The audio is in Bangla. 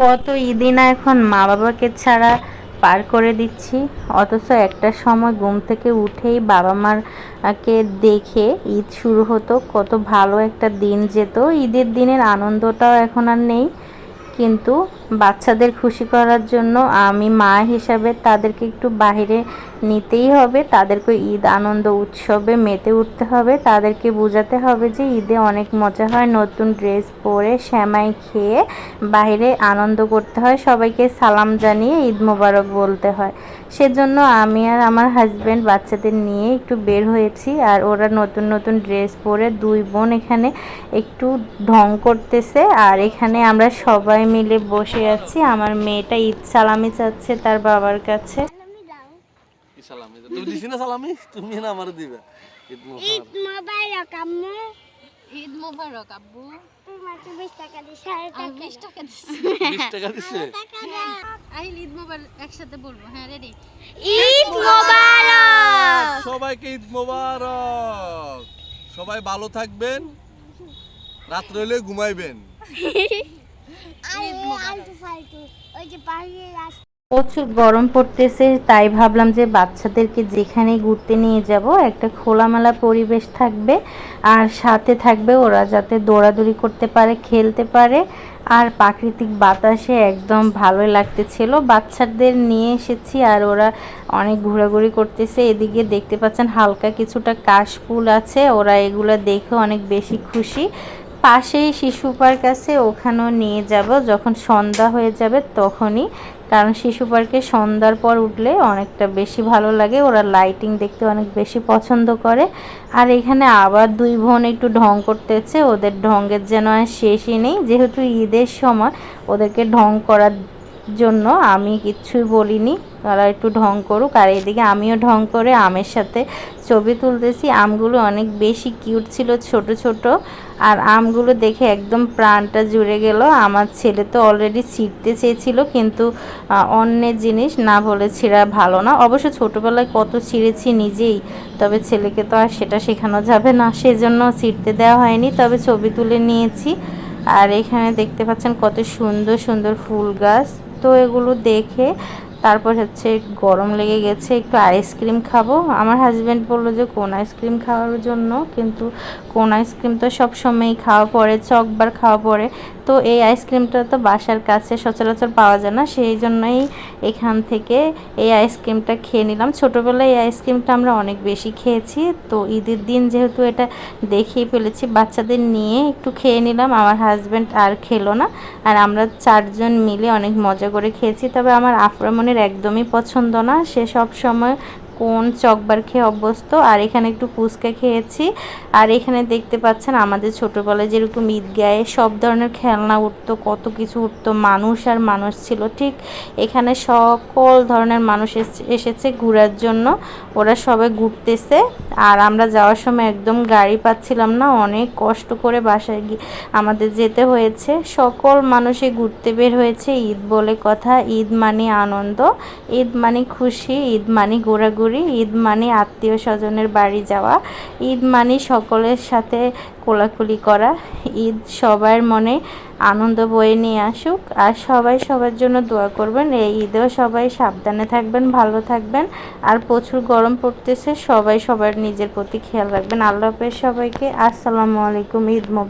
কত ঈদই না এখন মা বাবাকে ছাড়া পার করে দিচ্ছি। অথচ একটা সময় ঘুম থেকে উঠেই বাবা মার কে দেখে ঈদ শুরু হতো, কত ভালো একটা দিন যেত। ঈদের দিনের আনন্দটাও এখন আর নেই। কিন্তু বাচ্চাদের খুশি করার জন্য আমি মা হিসাবে তাদেরকে একটু বাইরে নিতেই হবে, তাদেরকে ঈদ আনন্দ উৎসবে মেতে উঠতে হবে, তাদেরকে বোঝাতে হবে যে ঈদে অনেক মজা হয়, নতুন ড্রেস পরে শ্যামাই খেয়ে বাইরে আনন্দ করতে হয়, সবাইকে সালাম জানিয়ে ঈদ মোবারক বলতে হয়। সেজন্য আমি আর আমার হাজব্যান্ড বাচ্চাদের নিয়ে একটু বের হয়েছি আর ওরা নতুন নতুন ড্রেস পরে দুই বোন এখানে একটু ঢং করতেছে আর এখানে আমরা সবাই মিলে বসে আছি, আমার মেয়েটা ঈদ সালামি চাচ্ছে তার বাবার কাছে। সালামি। তুমি দিছি না সালামি? তুমি না আমার দিবে। ঈদ ঈদ মোবারক আম্মু। ঈদ মোবারক আব্বু। তোমার তো টাকা দিয়ে ষাট টাকা। বিশ টাকা টাকা দিছে? আহিল ঈদ মোবারক একসাথে বলব। হ্যাঁ রেডি ঈদ মোবারক! সবাইকে ঈদ মোবারক! সবাই ভালো থাকবেন রাত্রে হলে ঘুমাইবেন। ওই যে রাস্তা। প্রচুর গরম পড়তেছে, তাই ভাবলাম যে বাচ্চাদেরকে যেখানে ঘুরতে নিয়ে যাব, একটা খোলামেলা পরিবেশ থাকবে আর সাথে থাকবে ওরা যাতে দৌড়াদৌড়ি করতে পারে, খেলতে পারে আর প্রাকৃতিক বাতাসে একদম ভালোই লাগতেছিল। বাচ্চাদের নিয়ে এসেছি আর ওরা অনেক ঘোরাঘুরি করতেছে। এদিকে দেখতে পাচ্ছেন হালকা কিছুটা কাশফুল আছে, ওরা এগুলো দেখে অনেক বেশি খুশি। পাশেই শিশু পার্ক আছে, ওখানেও নিয়ে যাব। যখন সন্ধ্যা হয়ে যাবে তখনই, কারণ শিশু পার্কে সন্ধ্যার পর উঠলে অনেকটা বেশি ভালো লাগে। ওরা লাইটিং দেখতে অনেক বেশি পছন্দ করে। আর এখানে আবার দুই বোন একটু ঢং করতেছে, ওদের ঢঙ্গের যেন আর শেষই নেই। যেহেতু ঈদের সময়, ওদেরকে ঢং করার জন্য আমি কিচ্ছুই বলিনি। তারা একটু ঢং করুক। আর এদিকে আমিও ঢং করে আমের সাথে ছবি তুলতেছি। আমগুলো অনেক বেশি কিউট ছিল, ছোট ছোট। আর আমগুলো দেখে একদম প্রাণটা জুড়ে গেল। আমার ছেলে তো অলরেডি ছিঁড়তে চেয়েছিল, কিন্তু অন্যের জিনিস না বলে ছিঁড়া ভালো না। অবশ্য ছোটোবেলায় কত ছিঁড়েছি নিজেই, তবে ছেলেকে তো আর সেটা শেখানো যাবে না। সেজন্য ছিঁড়তে দেওয়া হয়নি, তবে ছবি তুলে নিয়েছি। আর এখানে দেখতে পাচ্ছেন কত সুন্দর সুন্দর ফুল গাছ। তো এগুলো দেখে তারপর হচ্ছে গরম লেগে গেছে, একটু আইসক্রিম খাব। আমার হাজব্যান্ড বলল যে, কোন আইসক্রিম খাওয়ার জন্য? কিন্তু কোন আইসক্রিম তো সব সময়ই খাওয়া পড়ে, চকবার খাওয়া পড়ে। তো এই আইসক্রিমটা তো বাসার কাছে সচরাচর পাওয়া যায় না, সেই জন্যই এখান থেকে এই আইসক্রিমটা খেয়ে নিলাম। ছোটোবেলায় এই আইসক্রিমটা আমরা অনেক বেশি খেয়েছি, তো ঈদের দিন যেহেতু এটা দেখেই ফেলেছি, বাচ্চাদের নিয়ে একটু খেয়ে নিলাম। আমার হাজব্যান্ড আর খেলো না, আর আমরা চারজন মিলে অনেক মজা করে খেয়েছি। তবে আমার আফরামনের একদমই পছন্দ না। সে সব সময় কোন চকবার খেয়ে অভ্যস্ত, আর এখানে একটু ফুচকা খেয়েছি। আর এখানে দেখতে পাচ্ছেন আমাদের ছোটোবেলায় যেরকম ঈদগায়ে সব ধরনের খেলনা উঠতো, কত কিছু উঠতো, মানুষ আর মানুষ ছিল। ঠিক এখানে সকল ধরনের মানুষ এস- এসেছে ঘোরার জন্য। ওরা সবাই ঘুরতেছে, আর আমরা যাওয়ার সময় একদম গাড়ি পাচ্ছিলাম না, অনেক কষ্ট করে বাসায় গিয়ে আমাদের যেতে হয়েছে। সকল মানুষই ঘুরতে বের হয়েছে, ঈদ বলে কথা, ঈদ মানে আনন্দ, ঈদ মানে খুশি, ঈদ মানে ঘোরাঘুরি। ঈদ মানে আত্মীয় স্বজনের বাড়ি যাওয়া। ঈদ মানে সকলের সাথে কোলাকুলি করা। ঈদ সবার মনে আনন্দ বয়ে নিয়ে আসুক। আর সবাই সবার জন্য দোয়া করবেন। এই ঈদেও সবাই সাবধানে থাকবেন, ভালো থাকবেন। আর প্রচুর গরম পড়তেছে। সবাই সবার নিজের প্রতি খেয়াল রাখবেন। আল্লাহ হাফেজ সবাইকে। আসসালামু আলাইকুম। ঈদ মোবারক।